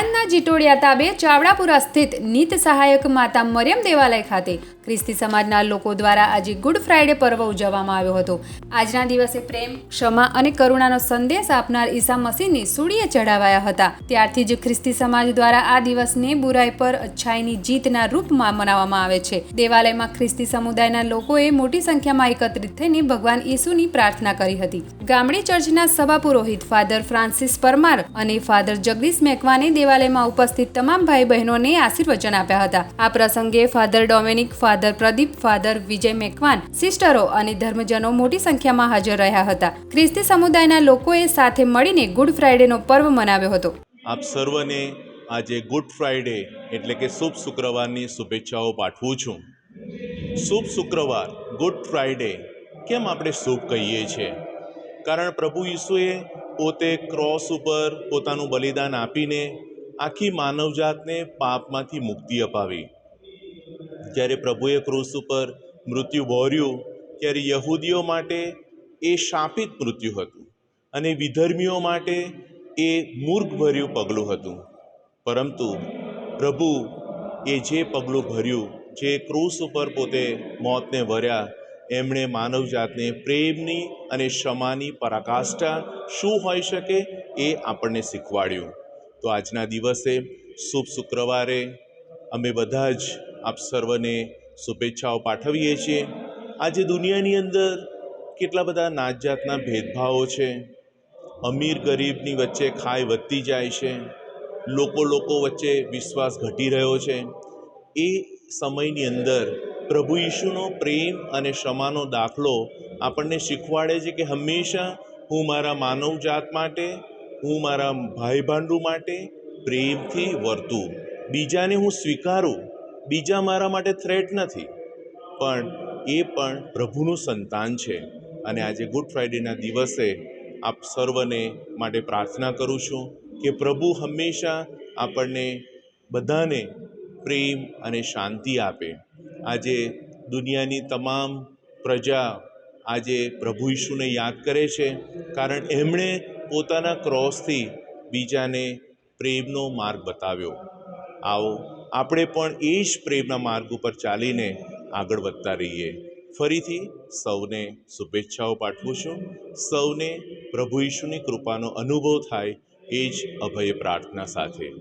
આણંદના જીટોડિયા તાબે ચાવડાપુરા સ્થિત નીત સહાયક માતા મરિયમ દેવાલય ખાતે ખ્રિસ્તી સમાજના લોકો દ્વારા આજે ગુડ ફ્રાઇડે પર્વ ઉજવવામાં આવ્યો હતો. આજના દિવસે પ્રેમ, ક્ષમા અને કરુણાનો સંદેશ આપનાર ઈસા મસીહને સૂર્ય ચઢાવાયા હતા. ત્યારથી જ ખ્રિસ્તી સમાજ દ્વારા આ દિવસને બુરાઈ પર અચ્છાઈની જીતના રૂપમાં મનાવવામાં આવે છે. દેવાલયમાં ખ્રિસ્તી સમુદાયના લોકોએ મોટી સંખ્યામાં એકત્રિત થઈને ભગવાન ઈસુની પ્રાર્થના કરી હતી. ગામડી ચર્ચના સભા પુરોહિત ફાધર ફ્રાન્સિસ પરમાર અને ફાધર જગદીશ મેકવાને દેવાલયમાં ઉપસ્થિત તમામ ભાઈ બહેનોને આશીર્વચન આપ્યા હતા. આ પ્રસંગે father Dominic, father Pradeep father Vijay Macwan સિસ્ટરો અને ધર્મજનો મોટી સંખ્યામાં હાજર રહ્યા હતા. ખ્રિસ્તી સમુદાયના લોકોએ સાથે મળીને ગુડ ફ્રાઇડેનો પર્વ મનાવ્યો હતો. આપ સર્વને આજે ગુડ ફ્રાઇડે એટલે કે શુભ શુક્રવારની શુભેચ્છાઓ પાઠવું છું. શુભ શુક્રવાર, ગુડ ફ્રાઇડે કેમ આપણે શુભ કહીએ છીએ કારણ પ્રભુ ઈસુએ પોતે ક્રોસ ઉપર પોતાનું બલિદાન આપીને આખી માનવજાતને પાપમાંથી મુક્તિ અપાવી. જ્યારે પ્રભુએ ક્રૂસ ઉપર મૃત્યુ વહોર્યું ત્યારે યહૂદીઓ માટે એ શાપિત મૃત્યુ હતું અને વિધર્મીઓ માટે એ મૂર્ખભર્યું પગલું હતું. પરંતુ પ્રભુ એ જે પગલું ભર્યું, જે ક્રૂસ ઉપર પોતે મોતને વર્યા, એમણે માનવજાતને પ્રેમની અને ક્ષમાની પરાકાષ્ઠા શું હોઈ શકે એ આપણને શીખવાડ્યું. તો આજના દિવસે શુભ શુક્રવારે અમે બધા જ આપ સર્વને શુભેચ્છાઓ પાઠવીએ છીએ. આજે દુનિયાની અંદર કેટલા બધા નાત જાતના ભેદભાવો છે. અમીર ગરીબની વચ્ચે ખાય વધતી જાય છે. લોકો લોકો વચ્ચે વિશ્વાસ ઘટી રહ્યો છે. એ સમયની અંદર પ્રભુ ઈશુનો પ્રેમ અને ક્ષમાનો દાખલો આપણને શીખવાડે છે કે હંમેશા હું મારા માનવજાત માટે, હું મારા ભાઈ ભાંડુ માટે પ્રેમથી વર્તું. બીજાને હું સ્વીકારું બીજા મારા માટે થ્રેટ નથી. પણ એ પણ પ્રભુનું સંતાન છે. અને આજે ગુડ ફ્રાઇડેના દિવસે આપ સર્વને માટે પ્રાર્થના કરું છું કે પ્રભુ હંમેશા આપણને બધાને પ્રેમ અને શાંતિ આપે. આજે દુનિયાની તમામ પ્રજા આજે પ્રભુ ઈશુને યાદ કરે છે કારણ એમણે પોતાના ક્રોસથી બીજાને પ્રેમનો માર્ગ બતાવ્યો. આવો આપણે પણ એ જ પ્રેમના માર્ગ ઉપર ચાલીને આગળ વધતા રહીએ. ફરીથી સૌને શુભેચ્છાઓ પાઠવું છું. સૌને પ્રભુ ઈશુની કૃપાનો અનુભવ થાય એ જ અભય પ્રાર્થના સાથે.